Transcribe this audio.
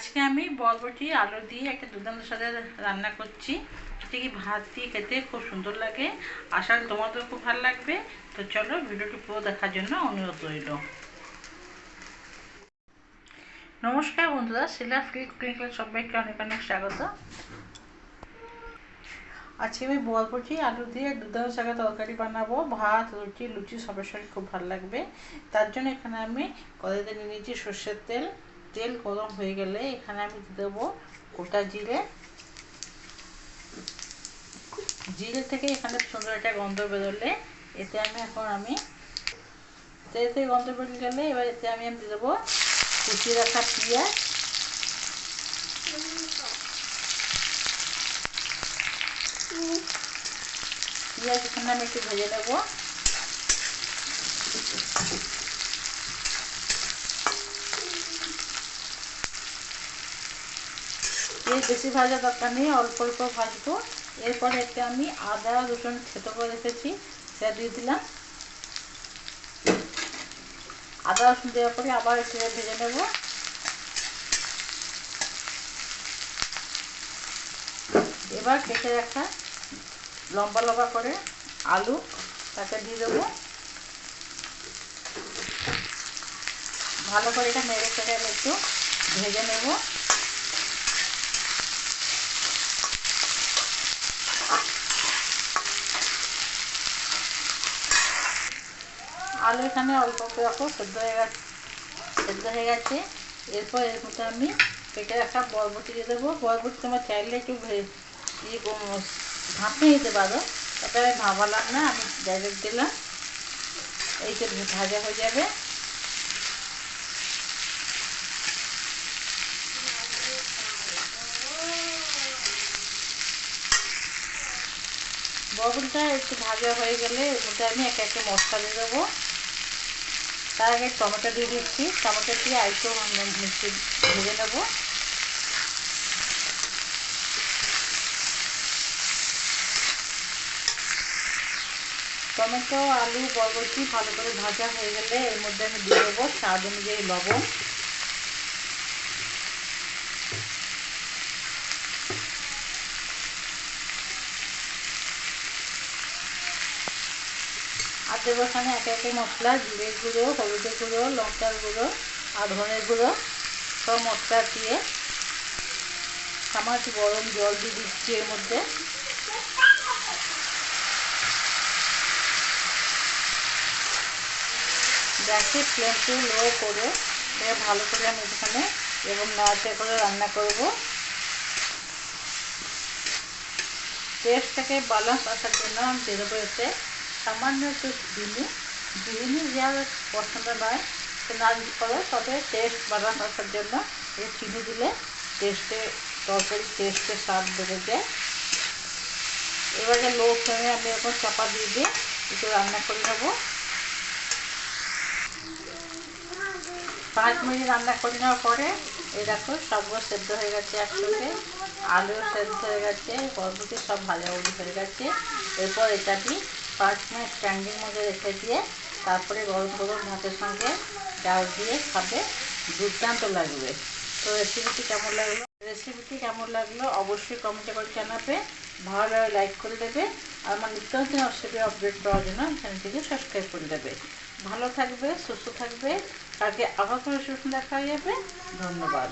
আজকে আমি বরবটি, আলু দিয়ে একটা দুর্দান্ত সাথে রান্না করছি। এটা কি ভাত দিয়ে খেতে খুব সুন্দর লাগে। আশা করি তোমাদের খুব ভালো লাগবে। তো চলো ভিডিওটি পুরো দেখার জন্য অনুরোধ রইল। নমস্কার বন্ধুরা, শিলা ফ্রি কুকিং ক্লাস সবাইকে অনেক অনেক স্বাগত। আজকে আমি বরবটি, আলু দিয়ে দুধার শাকের তরকারি বানাবো। ভাত, রুটি, লুচি সবার সঙ্গে খুব ভালো লাগবে। তার জন্য এখানে আমি কড়াইতে নিয়ে নিয়েছি সর্ষের তেল। তেল গরম হয়ে গেলে এখানে আমি দেবো গোটা জিরে। জিরে থেকে এখানে সুন্দর একটা গন্ধ বেরোলে, এতে আমি এখন আমি তেল থেকে গন্ধ বেরিয়ে গেলে এবার এতে আমি আমি দিয়ে দেবো কুচি রাখা পেঁয়াজ। পেঁয়াজ এখানে আমি একটু ভেজে নেব। এর বেশি ভাজা দরকার নেই, অল্প অল্প ভাজবো। এরপরে এতে আমি আদা, রসুন থেতো করে রেখেছি সেটা দিয়ে দিলাম। আদা, রসুন দেওয়ার পরে আবার একটু ভেজে নেব। এবার কেটে রাখা লম্বা লম্বা করে আলু, তাতে দিয়ে দেবো। ভালো করে এটা নেড়ে চেড়ে একটু ভেজে নেব। আলু এখানে অল্প অল্প রাখো, সেদ্ধ হয়ে গেছে, সেদ্ধ হয়ে গেছে। এরপর এর মধ্যে আমি কেটে রাখা বরবটি দিয়ে দেবো। বরবটি তোমার চাইলে একটু ইয়ে ভাপে দিতে পারো তবে আমি ভাবালাম না, আমি ডাইরেক্ট দিলাম। এই যে ভাজা হয়ে যাবে। বরবটিটা একটু ভাজা হয়ে গেলে এর মধ্যে আমি একে একে মশলা দিয়ে দেবো। তার আগে টমেটো দিয়ে দিচ্ছি। টমেটো দিয়ে আরেকটু মিষ্টি ভেজে নেব। টমেটো, আলু, বরবটি ভালো করে ভাজা হয়ে গেলে এর মধ্যে আমি দিয়ে দেবো স্বাদ অনুযায়ী লবণ। দেবো এখানে একে একে মশলা জিরের গুঁড়ো, হলুদের গুঁড়ো, লঙ্কার গুঁড়ো আর গুঁড়ো। সব মশলা দিয়ে সামান্য গরম জল দিয়ে দিচ্ছি এর মধ্যে। গ্যাসের ফ্লেমকে লো করে ভালো করে আমি এখানে এবং নাড়াচাড়া করে রান্না করব। টেস্টটাকে ব্যালেন্স আসার জন্য আমি দেবো এতে। সামান্য একটু চিনি চিনি যার পছন্দ নয় সে না করো, তবে টেস্ট আসার জন্য এই চিনি দিলে টেস্টে তরকারি টেস্টের স্বাদ বেড়ে যায়। এবারে লো ফ্লেমে আমি এখন চাপা দিয়ে দিয়ে একটু রান্না করে নেব। পাঁচ মিনিট রান্না করে নেওয়ার পরে, এই দেখো সবগুলো সেদ্ধ হয়ে গেছে একসঙ্গে। আলুও সেদ্ধ হয়ে গেছে, বরবটি সব ভাজাভুজি হয়ে গেছে। এরপর এটা এটাটি পাঁচ মিনিট স্ট্যান্ডিং মধ্যে রেখে দিয়ে তারপরে গরম গরম ভাতের সঙ্গে ডাল দিয়ে খাবে, দুর্দান্ত লাগবে। তো রেসিপিটি কেমন লাগল? রেসিপিটি কেমন লাগল অবশ্যই কমেন্টে করে জানাবে, ভালো লাগে লাইক করে দেবে, আর আমার নিত্য রেসিপি আপডেট পাওয়ার জন্য চ্যানেলটিকে সাবস্ক্রাইব করে দেবে। ভালো থাকবে, সুস্থ থাকবে, কালকে আবার সুস্থ দেখা যাবে, ধন্যবাদ।